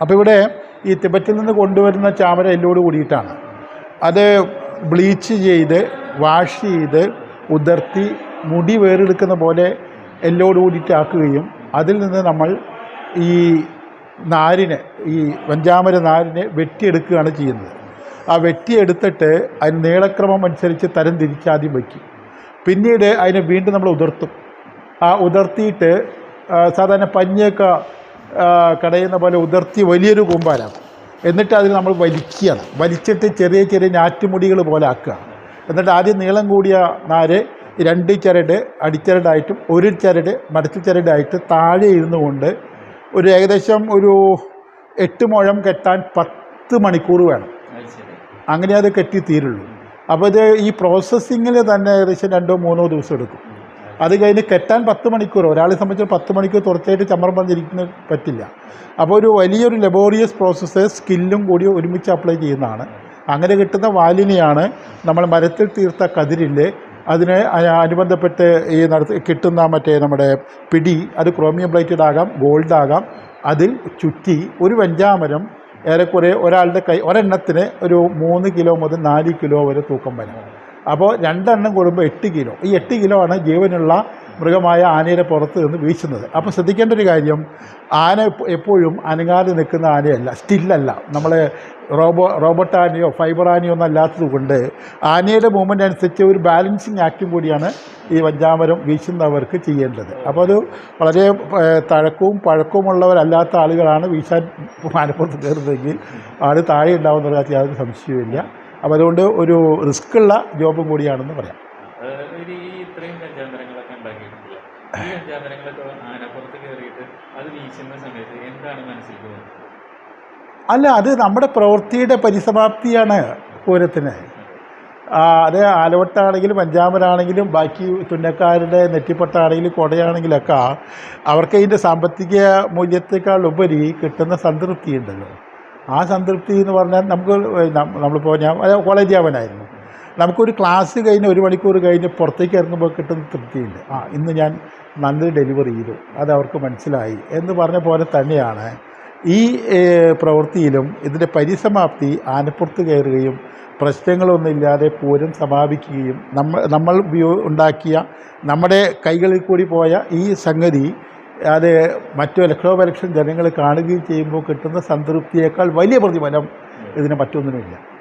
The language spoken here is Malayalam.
അപ്പോൾ ഇവിടെ ഈ തിബറ്റിൽ നിന്ന് കൊണ്ടുവരുന്ന ചാമര എല്ലോട് കൂടിയിട്ടാണ്. അത് ബ്ലീച്ച് ചെയ്ത് വാഷ് ചെയ്ത് ഉതിർത്തി മുടി വേറെടുക്കുന്ന പോലെ എല്ലോട് കൂടിയിട്ടാക്കുകയും അതിൽ നിന്ന് നമ്മൾ ഈ നാരിനെ ഈ വഞ്ചാമര നാരിനെ വെട്ടിയെടുക്കുകയാണ് ചെയ്യുന്നത്. ആ വെട്ടിയെടുത്തിട്ട് അതിന് നീളക്രമം അനുസരിച്ച് തരം തിരിച്ചാദ്യം വയ്ക്കും. പിന്നീട് അതിനെ വീണ്ടും നമ്മൾ ഉതിർത്തും. ആ ഉതിർത്തിയിട്ട് സാധാരണ പഞ്ഞിയൊക്കെ കടയുന്ന പോലെ ഉതിർത്തി വലിയൊരു കൂമ്പാരം. എന്നിട്ട് അതിൽ നമ്മൾ വലിക്കുകയാണ്. വലിച്ചിട്ട് ചെറിയ ചെറിയ ഞാറ്റുമുടികൾ പോലെ ആക്കുക. എന്നിട്ട് ആദ്യം നീളം കൂടിയ നാര് രണ്ട് ചരട് അടിച്ചരടായിട്ടും ഒരു ചരട് മടച്ചു ചരടായിട്ട് താഴെ ഇരുന്നു കൊണ്ട് ഒരു ഏകദേശം ഒരു എട്ട് മുഴം കെട്ടാൻ പത്ത് മണിക്കൂർ വേണം. അങ്ങനെ അത് കെട്ടി തീരുള്ളൂ. അപ്പോൾ ഇത് ഈ പ്രോസസ്സിങ്ങിൽ തന്നെ ഏകദേശം രണ്ടോ മൂന്നോ ദിവസം എടുക്കും. അത് കഴിഞ്ഞ് കെട്ടാൻ പത്ത് മണിക്കൂർ ഒരാളെ സംബന്ധിച്ച് പത്ത് മണിക്കൂർ തുടർച്ചയായിട്ട് ചമ്മറം പറഞ്ഞിരിക്കുന്ന പറ്റില്ല. അപ്പോൾ ഒരു വലിയൊരു ലബോറിയസ് പ്രോസസ്സ് സ്കില്ലും കൂടി ഒരുമിച്ച് അപ്ലൈ ചെയ്യുന്നതാണ്. അങ്ങനെ കിട്ടുന്ന വാലിനെയാണ് നമ്മൾ മരത്തിൽ തീർത്ത കതിരില്ലേ അതിന് അനുബന്ധപ്പെട്ട് ഈ നടത്തി കിട്ടുന്ന മറ്റേ നമ്മുടെ പിടി അത് ക്രോമിയം ബ്ലൈറ്റഡ് ആകാം ഗോൾഡ് ആകാം അതിൽ ചുറ്റി ഒരു വെഞ്ചാമരം ഏറെക്കുറെ ഒരാളുടെ കൈ ഒരെണ്ണത്തിന് ഒരു മൂന്ന് കിലോ മുതൽ നാല് കിലോ വരെ തൂക്കം വരും. അപ്പോൾ രണ്ടെണ്ണം കൂടുമ്പോൾ എട്ട് കിലോ. ഈ എട്ട് കിലോ ആണ് ജീവനുള്ള മൃഗമായ ആനയുടെ പുറത്ത് നിന്ന് വീശുന്നത്. അപ്പോൾ ശ്രദ്ധിക്കേണ്ട ഒരു കാര്യം ആന എപ്പോഴും അനങ്ങാതെ നിൽക്കുന്ന ആനയല്ല സ്റ്റില്ലല്ല. നമ്മൾ റോബോ റോബോട്ട് ആനയോ ഫൈബർ ആനയോ ഒന്നും അല്ലാത്തത് കൊണ്ട് ആനയുടെ മൂവ്മെന്റ് അനുസരിച്ച് ഒരു ബാലൻസിങ് ആക്റ്റും കൂടിയാണ് ഈ വഞ്ചാമരം വീശുന്നവർക്ക് ചെയ്യേണ്ടത്. അപ്പോൾ അത് വളരെ തഴക്കവും പഴക്കവുമുള്ളവരല്ലാത്ത ആളുകളാണ് വീശാൻ ആനപ്പുറത്ത് കയറുന്നതെങ്കിൽ ആൾ താഴെ ഉണ്ടാവുന്ന യാതൊരു സംശയവുമില്ല. അപ്പോൾ അതുകൊണ്ട് ഒരു റിസ്ക് ഉള്ള ജോബും കൂടിയാണെന്ന് പറയാം. അതായത് ഈ ഇത്രയും വ്യഞ്ജാമരങ്ങളൊക്കെ ഉണ്ടാക്കിയിട്ടില്ല ഈ വ്യഞ്ജാമരങ്ങളൊക്കെ ആനപ്പുറത്ത് കയറിയിട്ട് അത് വീശുന്ന സമയത്ത് എന്താണ് മനസ്സിൽ തോന്നുന്നത് അല്ല അത് നമ്മുടെ പ്രവൃത്തിയുടെ പരിസമാപ്തിയാണ് പൂരത്തിന്. അത് ആലവട്ടാണെങ്കിലും പഞ്ചാമരാണെങ്കിലും ബാക്കി തുന്നക്കാരുടെ നെറ്റിപ്പട്ടാണെങ്കിലും കൊടയാണെങ്കിലൊക്കെ അവർക്ക് ഇതിന്റെ സാമ്പത്തിക മൂല്യത്തേക്കാൾ ഉപരി കിട്ടുന്ന സംതൃപ്തി ഉണ്ടല്ലോ ആ സംതൃപ്തി എന്ന് പറഞ്ഞാൽ നമുക്ക് നമ്മളിപ്പോൾ ഞാൻ കോളേജ് ആവാനായിരുന്നു നമുക്കൊരു ക്ലാസ് കഴിഞ്ഞ് ഒരു മണിക്കൂർ കഴിഞ്ഞ് പുറത്തേക്ക് ഇറങ്ങുമ്പോൾ കിട്ടുന്ന തൃപ്തിയുണ്ട് ആ ഇന്ന് ഞാൻ നല്ലൊരു ഡെലിവറി ചെയ്തു. അത് അവർക്ക് മനസ്സിലായി എന്ന് പറഞ്ഞ പോലെ തന്നെയാണ് ഈ പ്രവൃത്തിയിലും ഇതിന്റെ പരിസമാപ്തി ആനപ്പുറത്ത് കയറുകയും പ്രശ്നങ്ങളൊന്നുമില്ലാതെ പൂരം സമാപിക്കുകയും നമ്മൾ നമ്മൾ ഉണ്ടാക്കിയ നമ്മുടെ കൈകളിൽ കൂടി പോയ ഈ സംഗതി അത് മറ്റു ലക്ഷോപലക്ഷം ജനങ്ങൾ കാണുകയും ചെയ്യുമ്പോൾ കിട്ടുന്ന സംതൃപ്തിയേക്കാൾ വലിയ പ്രതിഫലം ഇതിന് മറ്റൊന്നിനുമില്ല.